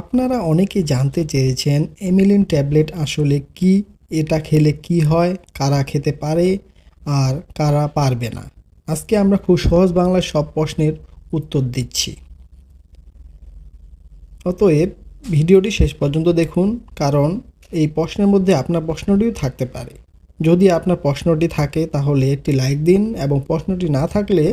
আপনারা অনেকেই জানতে চেয়েছেন, এমিলিন ট্যাবলেট আসলে কি? এটা খেলে কি হয়? কারা খেতে পারে? আর কারা পারবে না? আজকে আমরা খুব সহজ বাংলায় সব প্রশ্নের উত্তর দিচ্ছি। অতএব ভিডিওটি শেষ পর্যন্ত দেখুন, কারণ এই প্রশ্নের মধ্যে আপনার প্রশ্নটিও থাকতে পারে। যদি আপনার প্রশ্নটি থাকে, তাহলে একটি লাইক দিন এবং প্রশ্নটি না থাকলে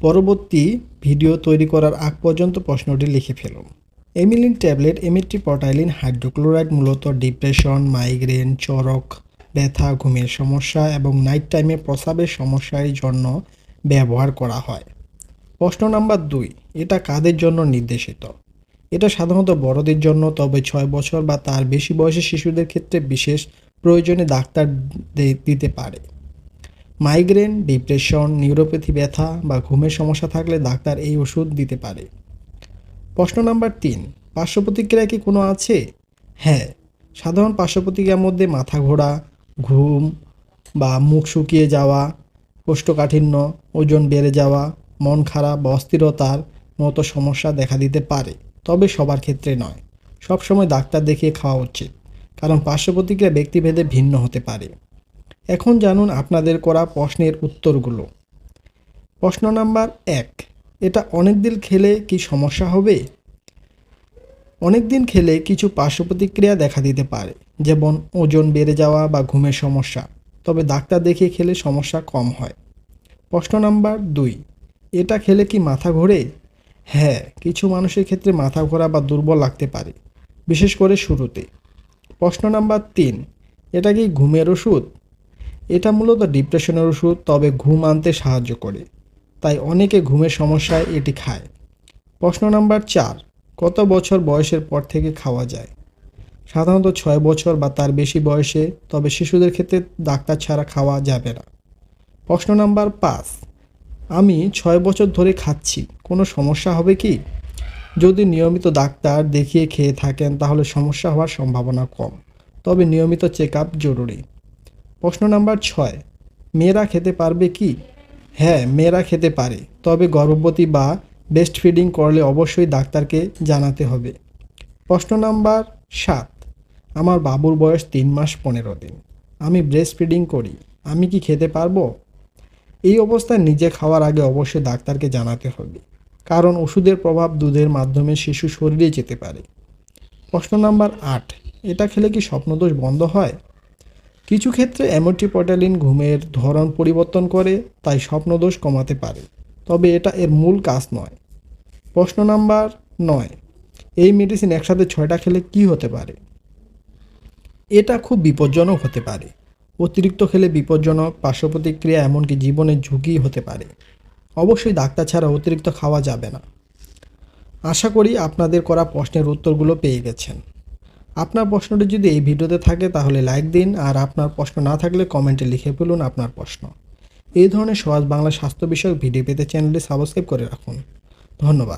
পরবর্তী ভিডিও তৈরি করার আগ পর্যন্ত প্রশ্নটি লিখে ফেলুন। এমিলিন ট্যাবলেট এমিট্রিপটাইলিন হাইড্রোক্লোরাইড মূলত ডিপ্রেশন মাইগ্রেন চরক, ব্যথা, ঘুমের সমস্যা এবং নাইট টাইমে প্রস্রাবের সমস্যার জন্য ব্যবহার করা হয়। প্রশ্ন নাম্বার দুই, এটা কাদের জন্য নির্দেশিত? এটা সাধারণত বড়দের জন্য, তবে ছয় বছর বা তার বেশি বয়সী শিশুদের ক্ষেত্রে বিশেষ প্রয়োজনে ডাক্তার দিতে পারে। মাইগ্রেন ডিপ্রেশন নিউরোপ্যাথি ব্যথা বা ঘুমের সমস্যা থাকলে ডাক্তার এই ওষুধ দিতে পারে। প্রশ্ন নাম্বার তিন পার্শ্ব প্রতিক্রিয়া কি কোনো আছে? হ্যাঁ সাধারণ পার্শ্ব প্রতিক্রিয়ার মধ্যে মাথা ঘোরা, ঘুম বা মুখ শুকিয়ে যাওয়া, কোষ্ঠকাঠিন্য, ওজন বেড়ে যাওয়া, মন খারাপ বা অস্থিরতার মতো সমস্যা দেখা দিতে পারে, তবে সবার ক্ষেত্রে নয়। সবসময় ডাক্তার দেখিয়ে খাওয়া উচিত, কারণ পার্শ্ব প্রতিক্রিয়া ব্যক্তিভেদে ভিন্ন হতে পারে। এখন জানুন আপনাদের করা প্রশ্নের উত্তরগুলো। প্রশ্ন নাম্বার এক এটা অনেক দিন খেলে কি সমস্যা হবে? অনেক দিন খেলে কিছু পার্শ্ব প্রতিক্রিয়া দেখা দিতে পারে, যেমন ওজন বেড়ে যাওয়া বা ঘুমের সমস্যা। তবে ডাক্তার দেখিয়ে খেলে সমস্যা কম হয়। প্রশ্ন নাম্বার দুই, এটা খেলে কি মাথা ঘোরে? হ্যাঁ কিছু মানুষের ক্ষেত্রে মাথা ঘোরা বা দুর্বল লাগতে পারে, বিশেষ করে শুরুতে। প্রশ্ন নাম্বার তিন, এটা কি ঘুমের ওষুধ? এটা মূলত ডিপ্রেশনের ওষুধ, তবে ঘুম আনতে সাহায্য করে। তাই অনেকে ঘুমের সমস্যায় এটি খায়। প্রশ্ন নাম্বার চার, কত বছর বয়সের পর থেকে খাওয়া যায়? সাধারণত ছয় বছর বা তার বেশি বয়সে, তবে শিশুদের ক্ষেত্রে ডাক্তার ছাড়া খাওয়া যাবে না। প্রশ্ন নাম্বার পাঁচ, আমি ছয় বছর ধরে খাচ্ছি, কোনো সমস্যা হবে কি? যদি নিয়মিত ডাক্তার দেখিয়ে খেয়ে থাকেন, তাহলে সমস্যা হওয়ার সম্ভাবনা কম, তবে নিয়মিত চেক আপ জরুরি। প্রশ্ন নাম্বার ছয়, মেয়েরা খেতে পারবে কি? হ্যাঁ মেয়েরা খেতে পারে। তবে গর্ভবতী বা বেস্ট ফিডিং করলে অবশ্যই ডাক্তারকে জানাতে হবে। প্রশ্ন নাম্বার সাত, আমার বাবুর বয়স তিন মাস পনেরো দিন। আমি ব্রেস্ট ফিডিং করি, আমি কি খেতে পারব? এই অবস্থায় নিজে খাওয়ার আগে অবশ্যই ডাক্তারকে জানাতে হবে। কারণ ওষুধের প্রভাব দুধের মাধ্যমে শিশু শরীরে যেতে পারে। প্রশ্ন নাম্বার আট, এটা খেলে কি স্বপ্নদোষ বন্ধ হয়? কিছু ক্ষেত্রে অ্যামোট্রিপটালিন ঘুমের ধরন পরিবর্তন করে, তাই স্বপ্নদোষ কমাতে পারে। তবে এটা এর মূল কাজ নয়। প্রশ্ন নাম্বার নয়, এই মেডিসিন একসাথে ছয়টা খেলে কি হতে পারে? এটা খুব বিপজ্জনক হতে পারে। অতিরিক্ত খেলে বিপজ্জনক পার্শ্ব প্রতিক্রিয়া এমনকি জীবনের ঝুঁকি হতে পারে। অবশ্যই ডাক্তার ছাড়া অতিরিক্ত খাওয়া যাবে না। আশা করি আপনাদের করা প্রশ্নের উত্তরগুলো পেয়ে গেছেন। আপনার প্রশ্নটি যদি এই ভিডিওতে থাকে, তাহলে লাইক দিন, আর আপনার প্রশ্ন না থাকলে কমেন্টে লিখে ফেলুন আপনার প্রশ্ন। এই ধরনের সহজ বাংলা স্বাস্থ্য বিষয়ক ভিডিও পেতে চ্যানেলটি সাবস্ক্রাইব করে রাখুন। ধন্যবাদ।